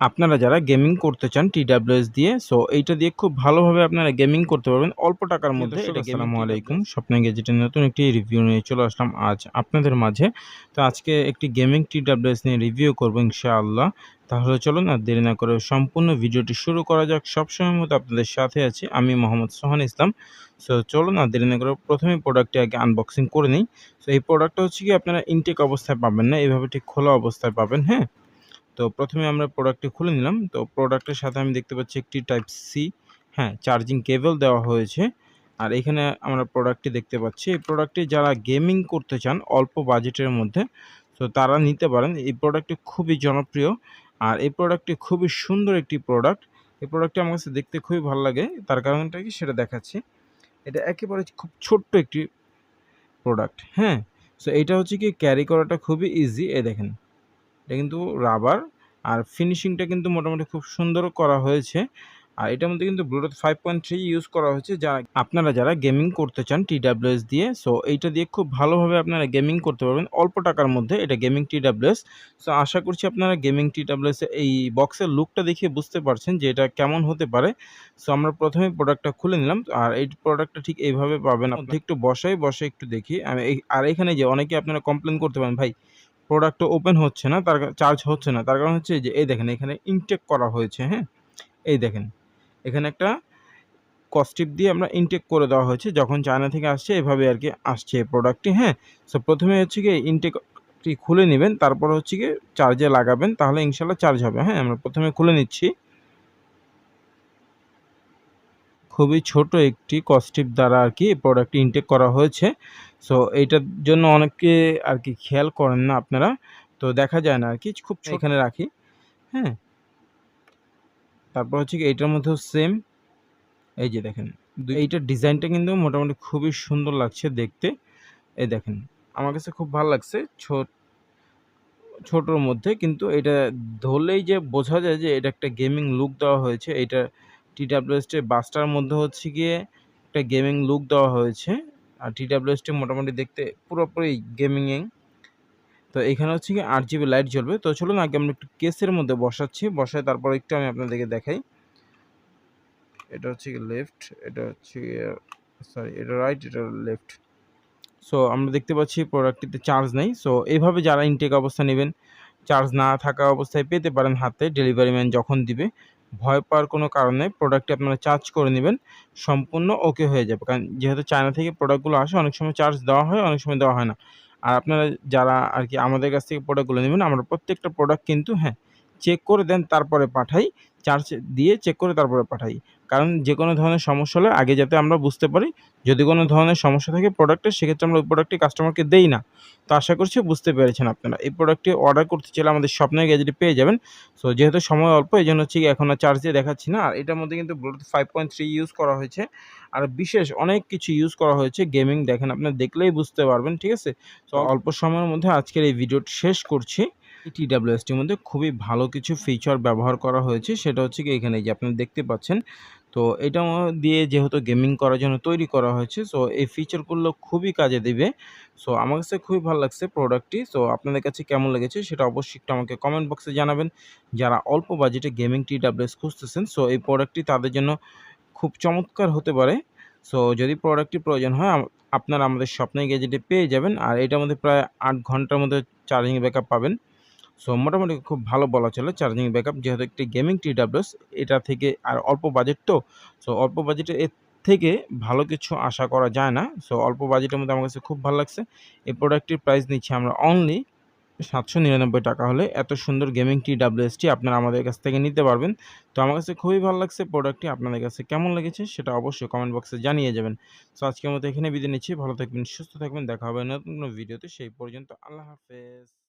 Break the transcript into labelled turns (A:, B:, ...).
A: আপনারা যারা গেমিং করতে চান TWS দিয়ে সো এইটা দিয়ে খুব ভালোভাবে আপনারা গেমিং করতে পারবেন। অল্প টাকার মধ্যে
B: আসসালামু
A: আলাইকুম। স্বপ্ন গেজেটের নতুন একটি রিভিউ নিয়ে চলে আসলাম আজ আপনাদের মাঝে। তো আজকে একটি গেমিং TWS নিয়ে রিভিউ করব ইনশাআল্লাহ। তাহলে চলুন আর দেরি না করে সম্পূর্ণ ভিডিওটি শুরু করা যাক। সবসময় মতো আপনাদের সাথে আছি আমি মোহাম্মদ সোহান ইসলাম। সো চলুন আর দেরি না করে প্রথমে প্রোডাক্টটি আগে আনবক্সিং করে নিই। সো এই প্রোডাক্টটা হচ্ছে কি আপনারা ইনটেক অবস্থায় পাবেন না এইভাবে ঠিক খোলা অবস্থায় পাবেন হ্যাঁ? তো প্রথমে আমরা প্রোডাক্টটি খুলে নিলাম। তো প্রোডাক্টের সাথে আমি দেখতে পাচ্ছি একটি টাইপ সি হ্যাঁ চার্জিং কেবল দেওয়া হয়েছে। আর এখানে আমরা প্রোডাক্টটি দেখতে পাচ্ছি। এই প্রোডাক্টটি যারা গেমিং করতে চান, অল্প বাজেটের মধ্যে, তো তারা নিতে পারেন। এই প্রোডাক্টটি খুবই জনপ্রিয়। আর এই প্রোডাক্টটি খুবই সুন্দর একটি প্রোডাক্ট এই প্রোডাক্টটি আমার কাছে দেখতে খুবই ভালো লাগে। তার কারণটা কি? সেটা দেখাচ্ছি। এটা একেবারে খুব ছোট্ট একটি প্রোডাক্ট হ্যাঁ। সো এটা হচ্ছে কি? ক্যারি করাটা খুবই ইজি এ দেখেন। এটা কিন্তু রাবার আর ফিনিশিংটা কিন্তু মোটামুটি খুব সুন্দর করা হয়েছে। আর এটার মধ্যে কিন্তু Bluetooth five point three use করা হয়েছে। যা আপনারা যারা গেমিং করতে চান টি টিডাব্লিউএস দিয়ে সো এইটা দিয়ে খুব ভালোভাবে আপনারা গেমিং করতে পারবেন। অল্প টাকার মধ্যে এটা গেমিং টি টিডাব্লিউএস সো আশা করছি আপনারা গেমিং টি টিডাব্লিউএস এই বক্সের লুকটা দেখে বুঝতে পারছেন যে এটা কেমন হতে পারে। সো আমরা প্রথমে প্রোডাক্টটা খুলে নিলাম। আর এই প্রোডাক্টটা ঠিক এইভাবে পাবেন। একটু বসাই, বসে একটু দেখি। আর এখানে যে অনেকে আপনারা কমপ্লেন করতে পারেন, ভাই প্রোডাক্টটা ওপেন হচ্ছে না, তার চার্জ হচ্ছে না, তার কারণ হচ্ছে যে, এই দেখেন এখানে ইনটেক করা হয়েছে হ্যাঁ? এই দেখেন, এখানে একটা কস্টিপ দিয়ে আমরা ইনটেক করে দেওয়া হয়েছে, যখন চায়না থেকে আসছে, এভাবে আর কি আসছে এই প্রোডাক্টটি হ্যাঁ? সো প্রথমে হচ্ছে কি ইনটেকটি খুলে নেবেন, তারপর হচ্ছে কি চার্জে লাগাবেন, তাহলে ইনশাল্লাহ চার্জ হবে হ্যাঁ? আমরা প্রথমে খুলে নিচ্ছি। খুবই ছোট একটি কস্টিপ দ্বারা আর কি প্রোডাক্ট ইনটেক করা হয়েছে। সো এইটার জন্য অনেকে আর কি খেয়াল করেন না আপনারা। তো দেখা যায় না আর কি খুব এখানে রাখি। হ্যাঁ। তারপর হচ্ছে কি এইটার মধ্যেও সেম এই যে দেখেন এইটার ডিজাইনটা কিন্তু মোটামুটি খুবই সুন্দর লাগছে দেখতে। এই দেখেন আমার কাছে খুব ভালো লাগছে ছোট ছোটোর মধ্যে। কিন্তু এটা ধরলেই যে বোঝা যায় যে এটা একটা গেমিং লুক দেওয়া হয়েছে। এটা টিডাব্লিউএসটি বাসটার মধ্যে হচ্ছে গিয়ে একটা গেমিং লুক দেওয়া হয়েছে। আর টিডাব্লিউএসটি মোটামুটি দেখতে পুরোপুরি গেমিংয়ে তো এখানে হচ্ছে কি আট জিবি লাইট জ্বলবে। তো চলুন আগে আমরা একটু কেসের মধ্যে বসাচ্ছি। বসায় তারপর একটু আমি আপনাদেরকে দেখাই। এটা হচ্ছে কি লেফট এটা হচ্ছে সরি এটা রাইট এটা লেফট সো আমরা দেখতে পাচ্ছি প্রোডাক্টটিতে চার্জ নেই। সো এইভাবে যারা ইনটেক অবস্থা নেবেন চার্জ না থাকা অবস্থায় পেতে পারেন হাতে। ডেলিভারি ম্যান যখন দিবে ভয় পাওয়ার কোনো কারণ নেই। প্রোডাক্টটি আপনারা চার্জ করে নেবেন। সম্পূর্ণ ওকে হয়ে যাবে। কারণ যেহেতু চায়না থেকে প্রোডাক্টগুলো আসে, অনেক সময় চার্জ দেওয়া হয়, অনেক সময় দেওয়া হয় না। আর আপনারা যারা আর কি আমাদের কাছ থেকে প্রোডাক্টগুলো নেবেন, আমরা প্রত্যেকটা প্রোডাক্ট কিন্তু হ্যাঁ চেক করে দেন, তারপরে পাঠাই। চার্জ দিয়ে চেক করে তারপরে পাঠাই। কারণ যে কোনো ধরনের সমস্যা হলে আগে যাতে আমরা বুঝতে পারি, যদি কোনো ধরনের সমস্যা থাকে প্রোডাক্টের সেক্ষেত্রে আমরা ওই প্রোডাক্টটি কাস্টমারকে দেই না। তো আশা করছি বুঝতে পেরেছেন আপনারা। এই প্রোডাক্টটি অর্ডার করতে চাইলে আমাদের স্বপ্নের গ্যাজেটে পেয়ে যাবেন। সো যেহেতু সময় অল্প, এই জন্য হচ্ছে এখন আর চার্জ দিয়ে দেখাচ্ছি না। আর এটার মধ্যে কিন্তু Bluetooth five point three use করা হয়েছে। আর বিশেষ অনেক কিছু ইউজ করা হয়েছে গেমিং দেখেন আপনার দেখলেই বুঝতে পারবেন, ঠিক আছে? তো অল্প সময়ের মধ্যে আজকের এই ভিডিওটি শেষ করছি। টিডাব্লিউএসটির মধ্যে খুবই ভালো কিছু ফিচার ব্যবহার করা হয়েছে। সেটা হচ্ছে কি এখানে যে আপনি দেখতে পাচ্ছেন, তো এটা দিয়ে যেহেতু গেমিং করার জন্য তৈরি করা হয়েছে সো এই ফিচারগুলো খুবই কাজে দিবে। সো আমার কাছে খুবই ভালো লাগছে প্রোডাক্টটি সো আপনাদের কাছে কেমন লেগেছে সেটা অবশ্যই একটু আমাকে কমেন্ট বক্সে জানাবেন। যারা অল্প বাজেটে গেমিং টিডাব্লিউএস খুঁজতেছেন সো এই প্রোডাক্টটি তাদের জন্য খুব চমৎকার হতে পারে। সো যদি প্রোডাক্টটি প্রয়োজন হয় আপনারা আমাদের স্বপ্নে গেজেটে পেয়ে যাবেন, আর এটার মধ্যে প্রায় আট ঘণ্টার মধ্যে চার্জিং ব্যাকআপ পাবেন। সো মোটামুটি খুব ভালো বলা চলে চার্জিং ব্যাকআপ যেহেতু একটি গেমিং টিডাব্লিউএস এটা থেকে আর অল্প বাজেট তো। সো অল্প বাজেটে এর থেকে ভালো কিছু আশা করা যায় না। সো অল্প বাজেটের মধ্যে আমার কাছে খুব ভালো লাগছে। এই প্রোডাক্টটির প্রাইস নিচ্ছি আমরা অনলি সাতশো নিরানব্বই টাকা হলে। এত সুন্দর গেমিং টি ডাব্লিউএসটি আপনারা আমাদের কাছ থেকে নিতে পারবেন। তো, আমার কাছে খুবই ভালো লাগছে প্রোডাক্টটি আপনাদের কাছে কেমন লেগেছে সেটা অবশ্যই কমেন্ট বক্সে জানিয়ে যাবেন। সো আজকের মতো এখানে বিদায় নিচ্ছি। ভালো থাকবেন, সুস্থ থাকবেন। দেখা হবে নতুন কোনো ভিডিওতে সেই পর্যন্ত আল্লাহ হাফেজ।